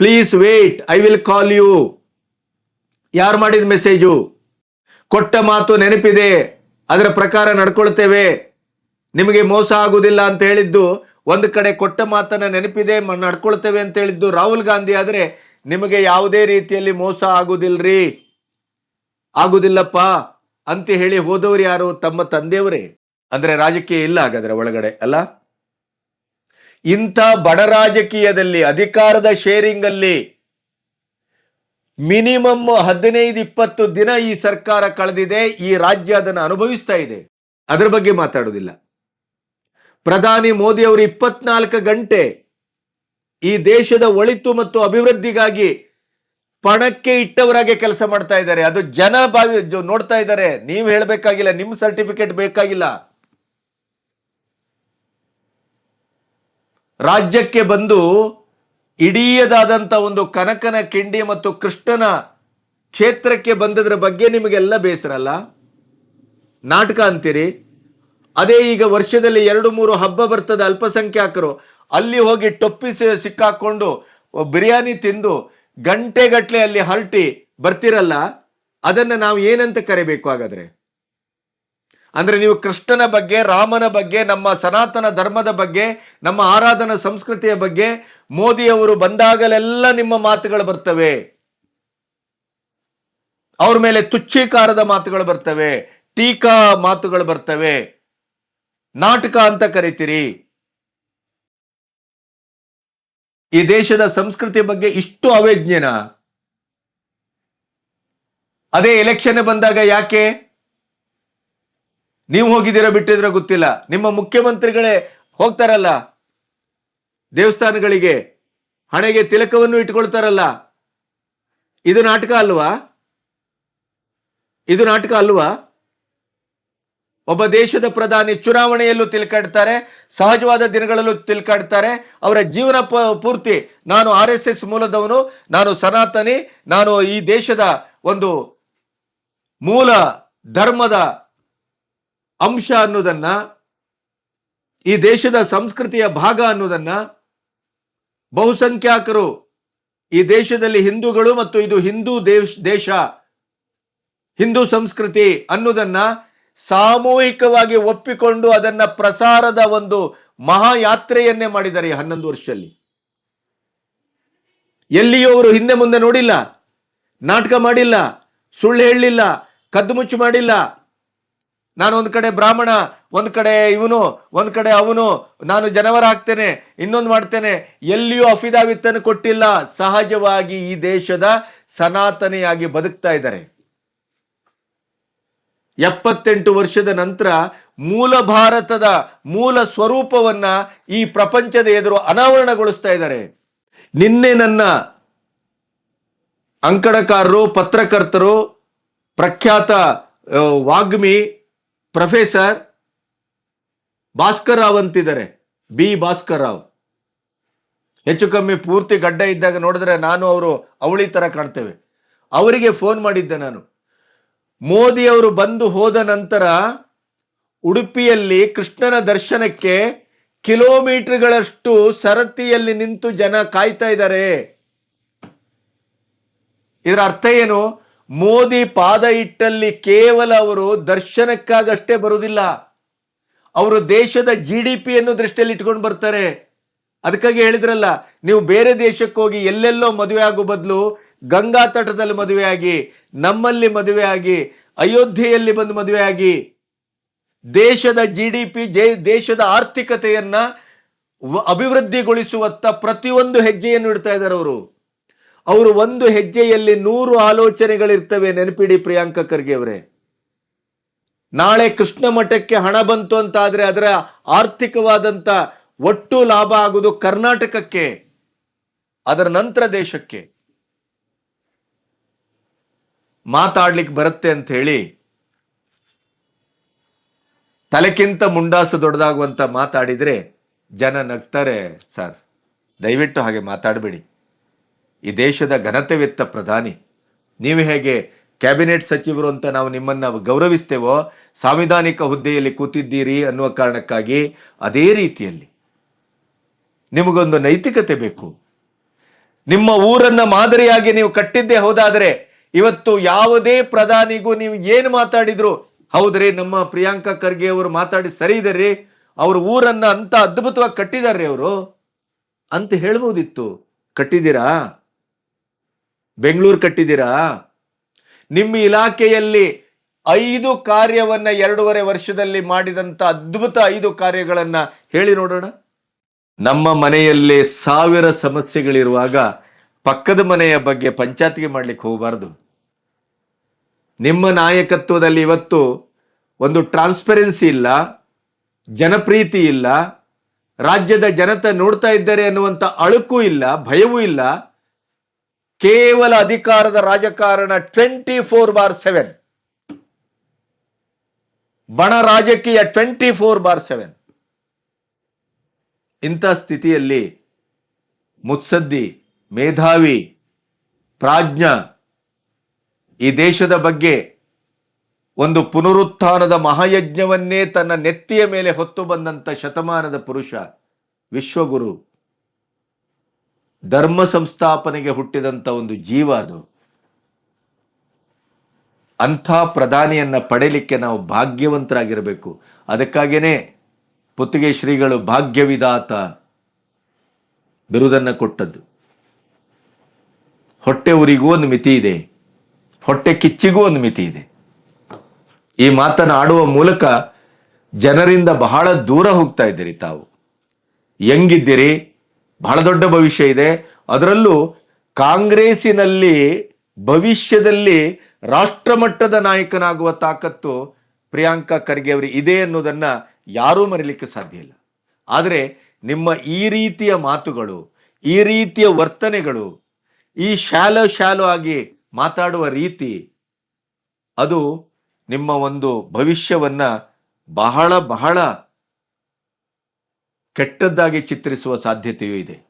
Please wait I will call you ಯಾರು ಮಾಡಿದ ಮೆಸೇಜು ಕೊಟ್ಟ ಮಾತು ನೆನಪಿದೆ, ಅದರ ಪ್ರಕಾರ ನಡ್ಕೊಳ್ತೇವೆ. ನಿಮಗೆ ಮೋಸ ಆಗುವುದಿಲ್ಲ ಅಂತ ಹೇಳಿದ್ದು, ಒಂದು ಕಡೆ ಕೊಟ್ಟ ಮಾತನ್ನ ನೆನಪಿದೆ ನಡ್ಕೊಳ್ತೇವೆ ಅಂತ ಹೇಳಿದ್ದು ರಾಹುಲ್ ಗಾಂಧಿ ಆದ್ರೆ ನಿಮಗೆ ಯಾವುದೇ ರೀತಿಯಲ್ಲಿ ಮೋಸ ಆಗುದಿಲ್ರಿ ಆಗುದಿಲ್ಲಪ್ಪ ಅಂತ ಹೇಳಿ ಹೋದವರು ಯಾರು? ತಮ್ಮ ತಂದೆಯವರೇ. ಅಂದ್ರೆ ರಾಜಕೀಯ ಇಲ್ಲ ಹಾಗಾದ್ರೆ ಒಳಗಡೆ, ಅಲ್ಲ? ಇಂಥ ಬಡ ರಾಜಕೀಯದಲ್ಲಿ, ಅಧಿಕಾರದ ಶೇರಿಂಗ್ ಅಲ್ಲಿ ಮಿನಿಮಮ್ ಹದಿನೈದು, ಇಪ್ಪತ್ತು ದಿನ ಈ ಸರ್ಕಾರ ಕಳೆದಿದೆ, ಈ ರಾಜ್ಯ ಅದನ್ನು ಅನುಭವಿಸ್ತಾ ಇದೆ. ಅದರ ಬಗ್ಗೆ ಮಾತಾಡೋದಿಲ್ಲ ಪ್ರಧಾನಿ ಮೋದಿ ಅವರು ಇಪ್ಪತ್ನಾಲ್ಕು ಗಂಟೆ ಈ ದೇಶದ ಒಳಿತು ಮತ್ತು ಅಭಿವೃದ್ಧಿಗಾಗಿ ಪಣಕ್ಕೆ ಇಟ್ಟವರಾಗೆ ಕೆಲಸ ಮಾಡ್ತಾ ಇದ್ದಾರೆ. ಅದು ಜನ ಭಾವಿ ನೋಡ್ತಾ ಇದ್ದಾರೆ. ನೀವು ಹೇಳಬೇಕಾಗಿಲ್ಲ ನಿಮ್ಮ ಸರ್ಟಿಫಿಕೇಟ್ ಬೇಕಾಗಿಲ್ಲ. ರಾಜ್ಯಕ್ಕೆ ಬಂದು ಇಡೀಯದಾದಂಥ ಒಂದು ಕನಕನ, ಕಿಂಡಿ ಮತ್ತು ಕೃಷ್ಣನ ಕ್ಷೇತ್ರಕ್ಕೆ ಬಂದದ್ರ ಬಗ್ಗೆ ನಿಮಗೆಲ್ಲ ಬೇಸರಲ್ಲ ನಾಟಕ ಅಂತೀರಿ? ಅದೇ ಈಗ ವರ್ಷದಲ್ಲಿ ಎರಡು ಮೂರು ಹಬ್ಬ ಬರ್ತದೆ ಅಲ್ಪಸಂಖ್ಯಾತರು ಅಲ್ಲಿ ಹೋಗಿ ಟೊಪ್ಪಿಸಿ ಸಿಕ್ಕಾಕೊಂಡು ಬಿರಿಯಾನಿ ತಿಂದು ಗಂಟೆಗಟ್ಟಲೆ ಅಲ್ಲಿ ಹರಟಿ ಬರ್ತಿರಲ್ಲ, ಅದನ್ನ ನಾವು ಏನಂತ ಕರಿಬೇಕು ಹಾಗಾದ್ರೆ? ಅಂದ್ರೆ ನೀವು ಕೃಷ್ಣನ ಬಗ್ಗೆ, ರಾಮನ ಬಗ್ಗೆ, ನಮ್ಮ ಸನಾತನ ಧರ್ಮದ ಬಗ್ಗೆ, ನಮ್ಮ ಆರಾಧನಾ ಸಂಸ್ಕೃತಿಯ ಬಗ್ಗೆ, ಮೋದಿಯವರು ಬಂದಾಗಲೆಲ್ಲ ನಿಮ್ಮ ಮಾತುಗಳು ಬರ್ತವೆ. ಅವ್ರ ಮೇಲೆ ತುಚ್ಛೀಕಾರದ ಮಾತುಗಳು ಬರ್ತವೆ, ಟೀಕಾ ಮಾತುಗಳು ಬರ್ತವೆ. ನಾಟಕ ಅಂತ ಕರಿತೀರಿ. ಈ ದೇಶದ ಸಂಸ್ಕೃತಿ ಬಗ್ಗೆ ಇಷ್ಟು ಅವೇಜ್ಞನ? ಅದೇ ಎಲೆಕ್ಷನ್ ಬಂದಾಗ ಯಾಕೆ? ನೀವು ಹೋಗಿದ್ದೀರಾ ಬಿಟ್ಟಿದ್ರೆ ಗೊತ್ತಿಲ್ಲ. ನಿಮ್ಮ ಮುಖ್ಯಮಂತ್ರಿಗಳೇ ಹೋಗ್ತಾರಲ್ಲ? ದೇವಸ್ಥಾನಗಳಿಗೆ ಹಣೆಗೆ ತಿಲಕವನ್ನು ಇಟ್ಕೊಳ್ತಾರಲ್ಲ? ಇದು ನಾಟಕ ಅಲ್ವಾ? ಇದು ನಾಟಕ ಅಲ್ವಾ? ಒಬ್ಬ ದೇಶದ ಪ್ರಧಾನಿ ಚುನಾವಣೆಯಲ್ಲೂ ತಿಳ್ಕಾಡ್ತಾರೆ, ಸಹಜವಾದ ದಿನಗಳಲ್ಲೂ ತಿಳ್ಕಾಡ್ತಾರೆ. ಅವರ ಜೀವನ ಪೂರ್ತಿ ನಾನು ಆರ್ ಎಸ್ ಎಸ್ ಮೂಲದವನು, ನಾನು ಸನಾತನಿ, ನಾನು ಈ ದೇಶದ ಒಂದು ಮೂಲ ಧರ್ಮದ ಅಂಶ ಅನ್ನೋದನ್ನ, ಈ ದೇಶದ ಸಂಸ್ಕೃತಿಯ ಭಾಗ ಅನ್ನೋದನ್ನ ಬಹುಸಂಖ್ಯಾತರು ಈ ದೇಶದಲ್ಲಿ ಹಿಂದೂಗಳು ಮತ್ತು ಇದು ಹಿಂದೂ ದೇಶ ದೇಶ, ಹಿಂದೂ ಸಂಸ್ಕೃತಿ ಅನ್ನೋದನ್ನ ಸಾಮೂಹಿಕವಾಗಿ ಒಪ್ಪಿಕೊಂಡು ಅದನ್ನ ಪ್ರಸಾರದ ಒಂದು ಮಹಾಯಾತ್ರೆಯನ್ನೇ ಮಾಡಿದ್ದಾರೆ ಹನ್ನೊಂದು ವರ್ಷದಲ್ಲಿ ಎಲ್ಲಿಯೂ ಅವರು ಹಿಂದೆ ಮುಂದೆ ನೋಡಿಲ್ಲ. ನಾಟಕ ಮಾಡಿಲ್ಲ, ಸುಳ್ಳು ಹೇಳಲಿಲ್ಲ, ಕದ್ದು ಮುಚ್ಚು ಮಾಡಿಲ್ಲ. ನಾನು ಒಂದು ಕಡೆ ಬ್ರಾಹ್ಮಣ, ಒಂದು ಕಡೆ ಇವನು, ಒಂದು ಕಡೆ ಅವನು, ನಾನು ಜನವರ ಹಾಕ್ತೇನೆ ಇನ್ನೊಂದು ಮಾಡ್ತೇನೆ. ಎಲ್ಲಿಯೂ ಅಫಿದಾವಿತ್ತನ್ನು ಕೊಟ್ಟಿಲ್ಲ. ಸಹಜವಾಗಿ ಈ ದೇಶದ ಸನಾತನೆಯಾಗಿ ಬದುಕ್ತಾ ಇದ್ದಾರೆ. ಎಪ್ಪತ್ತೆಂಟು ವರ್ಷದ ನಂತರ ಮೂಲ ಭಾರತದ ಮೂಲ ಸ್ವರೂಪವನ್ನ ಈ ಪ್ರಪಂಚದ ಎದುರು ಅನಾವರಣಗೊಳಿಸ್ತಾ ಇದ್ದಾರೆ. ನಿನ್ನೆ ನನ್ನ ಅಂಕಣಕಾರರು, ಪತ್ರಕರ್ತರು, ಪ್ರಖ್ಯಾತ ವಾಗ್ಮಿ ಪ್ರೊಫೆಸರ್ ಭಾಸ್ಕರ್ ರಾವ್ ಅಂತಿದ್ದಾರೆ. ಬಿ ಭಾಸ್ಕರ್ ರಾವ್. ಹೆಚ್ಚು ಕಮ್ಮಿ ಪೂರ್ತಿ ಗಡ್ಡ ಇದ್ದಾಗ ನೋಡಿದ್ರೆ ನಾನು ಅವರು ಅವಳಿ ತರ ಕಾಣ್ತೇವೆ. ಅವರಿಗೆ ಫೋನ್ ಮಾಡಿದ್ದೆ ನಾನು. ಮೋದಿ ಅವರು ಬಂದು ಹೋದ ನಂತರ ಉಡುಪಿಯಲ್ಲಿ ಕೃಷ್ಣನ ದರ್ಶನಕ್ಕೆ ಕಿಲೋಮೀಟರ್ಗಳಷ್ಟು ಸರತಿಯಲ್ಲಿ ನಿಂತು ಜನ ಕಾಯ್ತಾ ಇದ್ದಾರೆ. ಇದರ ಅರ್ಥ ಏನು? ಮೋದಿ ಪಾದ ಇಟ್ಟಲ್ಲಿ ಕೇವಲ ಅವರು ದರ್ಶನಕ್ಕಾಗಷ್ಟೇ ಬರುವುದಿಲ್ಲ. ಅವರು ದೇಶದ ಜಿ ಡಿ ಪಿಯನ್ನು ದೃಷ್ಟಿಯಲ್ಲಿ ಇಟ್ಕೊಂಡು ಬರ್ತಾರೆ. ಅದಕ್ಕಾಗಿ ಹೇಳಿದ್ರಲ್ಲ, ನೀವು ಬೇರೆ ದೇಶಕ್ಕೆ ಹೋಗಿ ಎಲ್ಲೆಲ್ಲೋ ಮದುವೆ ಆಗೋ ಬದಲು ಗಂಗಾ ತಟದಲ್ಲಿ ಮದುವೆಯಾಗಿ, ನಮ್ಮಲ್ಲಿ ಮದುವೆಯಾಗಿ, ಅಯೋಧ್ಯೆಯಲ್ಲಿ ಬಂದು ಮದುವೆಯಾಗಿ, ದೇಶದ ಜಿ ಡಿ ಪಿ ದೇಶದ ಆರ್ಥಿಕತೆಯನ್ನ ಅಭಿವೃದ್ಧಿಗೊಳಿಸುವತ್ತ ಪ್ರತಿಯೊಂದು ಹೆಜ್ಜೆಯನ್ನು ಇಡ್ತಾ ಇದ್ದಾರೆ ಅವರು. ಅವರು ಒಂದು ಹೆಜ್ಜೆಯಲ್ಲಿ ನೂರು ಆಲೋಚನೆಗಳಿರ್ತವೆ, ನೆನಪಿಡಿ ಪ್ರಿಯಾಂಕ ಖರ್ಗೆ ಅವರೇ. ನಾಳೆ ಕೃಷ್ಣ ಮಠಕ್ಕೆ ಹಣ ಬಂತು ಅಂತಾದ್ರೆ ಅದರ ಆರ್ಥಿಕವಾದಂಥ ಒಟ್ಟು ಲಾಭ ಆಗುವುದು ಕರ್ನಾಟಕಕ್ಕೆ, ಅದರ ನಂತರ ದೇಶಕ್ಕೆ. ಮಾತಾಡ್ಲಿಕ್ಕೆ ಬರುತ್ತೆ ಅಂತ ಹೇಳಿ ತಲೆಕ್ಕಿಂತ ಮುಂಡಾಸು ದೊಡ್ಡದಾಗುವಂತ ಮಾತಾಡಿದ್ರೆ ಜನ ನಗ್ತಾರೆ, ಸರ್. ದಯವಿಟ್ಟು ಹಾಗೆ ಮಾತಾಡಬೇಡಿ. ಈ ದೇಶದ ಘನತೆವೆತ್ತ ಪ್ರಧಾನಿ. ನೀವು ಹೇಗೆ ಕ್ಯಾಬಿನೆಟ್ ಸಚಿವರು ಅಂತ ನಾವು ನಿಮ್ಮನ್ನ ಗೌರವಿಸ್ತೇವೋ, ಸಾಂವಿಧಾನಿಕ ಹುದ್ದೆಯಲ್ಲಿ ಕೂತಿದ್ದೀರಿ ಅನ್ನುವ ಕಾರಣಕ್ಕಾಗಿ ಅದೇ ರೀತಿಯಲ್ಲಿ ನಿಮಗೊಂದು ನೈತಿಕತೆ ಬೇಕು. ನಿಮ್ಮ ಊರನ್ನ ಮಾದರಿಯಾಗಿ ನೀವು ಕಟ್ಟಿದ್ದೇ ಹೋದಾದ್ರೆ ಇವತ್ತು ಯಾವುದೇ ಪ್ರಧಾನಿಗೂ ನೀವು ಏನು ಮಾತಾಡಿದ್ರು, ಹೌದ್ರಿ, ನಮ್ಮ ಪ್ರಿಯಾಂಕಾ ಖರ್ಗೆ ಅವರು ಮಾತಾಡಿ ಸರಿ ಇದೆ ರೀ ಅವ್ರ ಊರನ್ನ ಅಂತ ಅದ್ಭುತವಾಗಿ ಕಟ್ಟಿದಾರ್ರಿ ಅವರು. ಅಂತ ಹೇಳ್ಬೋದಿತ್ತು. ಕಟ್ಟಿದ್ದೀರಾ? ಬೆಂಗಳೂರು ಕಟ್ಟಿದ್ದೀರಾ? ನಿಮ್ಮ ಇಲಾಖೆಯಲ್ಲಿ ಐದು ಕಾರ್ಯವನ್ನ ಎರಡೂವರೆ ವರ್ಷದಲ್ಲಿ ಮಾಡಿದಂತ ಅದ್ಭುತ ಐದು ಕಾರ್ಯಗಳನ್ನ ಹೇಳಿ ನೋಡೋಣ. ನಮ್ಮ ಮನೆಯಲ್ಲಿ ಸಾವಿರ ಸಮಸ್ಯೆಗಳಿರುವಾಗ ಪಕ್ಕದ ಮನೆಯ ಬಗ್ಗೆ ಪಂಚಾಯತ್ಗೆ ಮಾಡ್ಲಿಕ್ಕೆ ಹೋಗಬಾರ್ದು. ನಿಮ್ಮ ನಾಯಕತ್ವದಲ್ಲಿ ಇವತ್ತು ಒಂದು ಟ್ರಾನ್ಸ್ಪರೆನ್ಸಿ ಇಲ್ಲ, ಜನಪ್ರೀತಿ ಇಲ್ಲ, ರಾಜ್ಯದ ಜನತೆ ನೋಡ್ತಾ ಇದ್ದಾರೆ ಅನ್ನುವಂಥ ಅಳುಕು ಇಲ್ಲ, ಭಯವೂ ಇಲ್ಲ. ಕೇವಲ ಅಧಿಕಾರದ ರಾಜಕಾರಣ ಟ್ವೆಂಟಿ ಫೋರ್ ಬಾರ್ ಸೆವೆನ್ ಬಣ ರಾಜಕೀಯ ಟ್ವೆಂಟಿ ಫೋರ್ ಬಾರ್ ಸೆವೆನ್ ಇಂಥ ಸ್ಥಿತಿಯಲ್ಲಿ ಮುತ್ಸದ್ದಿ, ಮೇಧಾವಿ, ಪ್ರಾಜ್ಞ ಈ ದೇಶದ ಬಗ್ಗೆ ಒಂದು ಪುನರುತ್ಥಾನದ ಮಹಾಯಜ್ಞವನ್ನೇ ತನ್ನ ನೆತ್ತಿಯ ಮೇಲೆ ಹೊತ್ತು ಬಂದಂಥ ಶತಮಾನದ ಪುರುಷ ವಿಶ್ವಗುರು. ಧರ್ಮ ಸಂಸ್ಥಾಪನೆಗೆ ಹುಟ್ಟಿದಂಥ ಒಂದು ಜೀವ ಅದು. ಅಂಥ ಪ್ರಧಾನಿಯನ್ನು ಪಡೆಯಲಿಕ್ಕೆ ನಾವು ಭಾಗ್ಯವಂತರಾಗಿರಬೇಕು. ಅದಕ್ಕಾಗೇನೆ ಪುತ್ತಿಗೆ ಶ್ರೀಗಳು ಭಾಗ್ಯವಿದಾತ ಬಿರುದನ್ನು ಕೊಟ್ಟದ್ದು. ಹೊಟ್ಟೆ ಊರಿಗೂ ಒಂದು ಮಿತಿ ಇದೆ. ಹೊಟ್ಟೆ ಕಿಚ್ಚಿಗೂ ಒಂದು ಮಿತಿ ಇದೆ. ಈ ಮಾತನ್ನು ಆಡುವ ಮೂಲಕ ಜನರಿಂದ ಬಹಳ ದೂರ ಹೋಗ್ತಾ ಇದ್ದೀರಿ ತಾವು. ಹೆಂಗಿದ್ದೀರಿ? ಬಹಳ ದೊಡ್ಡ ಭವಿಷ್ಯ ಇದೆ. ಅದರಲ್ಲೂ ಕಾಂಗ್ರೆಸ್ಸಿನಲ್ಲಿ ಭವಿಷ್ಯದಲ್ಲಿ ರಾಷ್ಟ್ರಮಟ್ಟದ ನಾಯಕನಾಗುವ ತಾಕತ್ತು ಪ್ರಿಯಾಂಕಾ ಖರ್ಗೆ ಅವರು ಇದೆ ಅನ್ನೋದನ್ನು ಯಾರೂ ಮರೀಲಿಕ್ಕೆ ಸಾಧ್ಯ ಇಲ್ಲ. ಆದರೆ ನಿಮ್ಮ ಈ ರೀತಿಯ ಮಾತುಗಳು, ಈ ರೀತಿಯ ವರ್ತನೆಗಳು, ಈ ಶಾಲೋ ಶಾಲೋ ಆಗಿ ಮಾತಾಡುವ ರೀತಿ ಅದು ನಿಮ್ಮ ಒಂದು ಭವಿಷ್ಯವನ್ನ ಬಹಳ ಬಹಳ ಕೆಟ್ಟದ್ದಾಗಿ ಚಿತ್ರಿಸುವ ಸಾಧ್ಯತೆಯೂ ಇದೆ.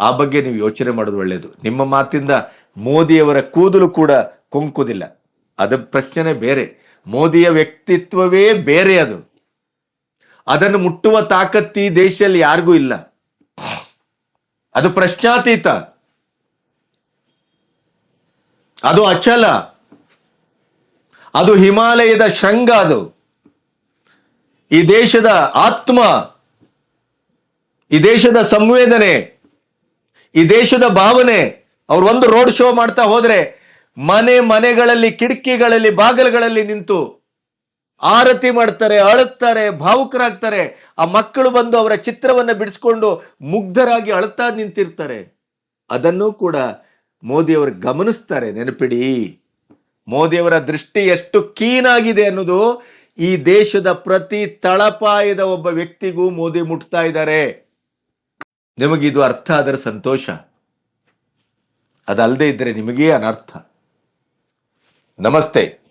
ಆ ಬಗ್ಗೆ ನೀವು ಯೋಚನೆ ಮಾಡೋದು ಒಳ್ಳೆಯದು. ನಿಮ್ಮ ಮಾತಿಂದ ಮೋದಿಯವರ ಕೂದಲು ಕೂಡ ಕೊಂಕುದಿಲ್ಲ. ಅದ ಪ್ರಶ್ನೆ ಬೇರೆ. ಮೋದಿಯ ವ್ಯಕ್ತಿತ್ವವೇ ಬೇರೆ ಅದು. ಅದನ್ನು ಮುಟ್ಟುವ ತಾಕತ್ತಿ ದೇಶದಲ್ಲಿ ಯಾರಿಗೂ ಇಲ್ಲ. ಅದು ಪ್ರಶ್ನಾತೀತ. ಅದು ಅಚಲ. ಅದು ಹಿಮಾಲಯದ ಶೃಂಗ ಅದು. ಈ ದೇಶದ ಆತ್ಮ, ಈ ದೇಶದ ಸಂವೇದನೆ, ಈ ದೇಶದ ಭಾವನೆ, ಅವ್ರು ಒಂದು ರೋಡ್ ಶೋ ಮಾಡ್ತಾ ಹೋದ್ರೆ ಮನೆ ಮನೆಗಳಲ್ಲಿ, ಕಿಟಕಿಗಳಲ್ಲಿ, ಬಾಗಿಲುಗಳಲ್ಲಿ ನಿಂತು ಆರತಿ ಮಾಡ್ತಾರೆ, ಅಳುತ್ತಾರೆ, ಭಾವುಕರಾಗ್ತಾರೆ. ಆ ಮಕ್ಕಳು ಬಂದು ಅವರ ಚಿತ್ರವನ್ನು ಬಿಡಿಸ್ಕೊಂಡು ಮುಗ್ಧರಾಗಿ ಅಳುತ್ತಾ ನಿಂತಿರ್ತಾರೆ. ಅದನ್ನು ಕೂಡ ಮೋದಿಯವರು ಗಮನಿಸ್ತಾರೆ, ನೆನಪಿಡಿ. ಮೋದಿಯವರ ದೃಷ್ಟಿ ಎಷ್ಟು ಕೀನಾಗಿದೆ ಅನ್ನೋದು ಈ ದೇಶದ ಪ್ರತಿ ತಳಪಾಯದ ಒಬ್ಬ ವ್ಯಕ್ತಿಗೂ ಮೋದಿ ಮುಟ್ತಾ ಇದ್ದಾರೆ. ನಿಮಗಿದು ಅರ್ಥ ಆದರೆ ಸಂತೋಷ. ಅದಲ್ಲದೆ ಇದ್ದರೆ ನಿಮಗೇ ಅನರ್ಥ. ನಮಸ್ತೆ.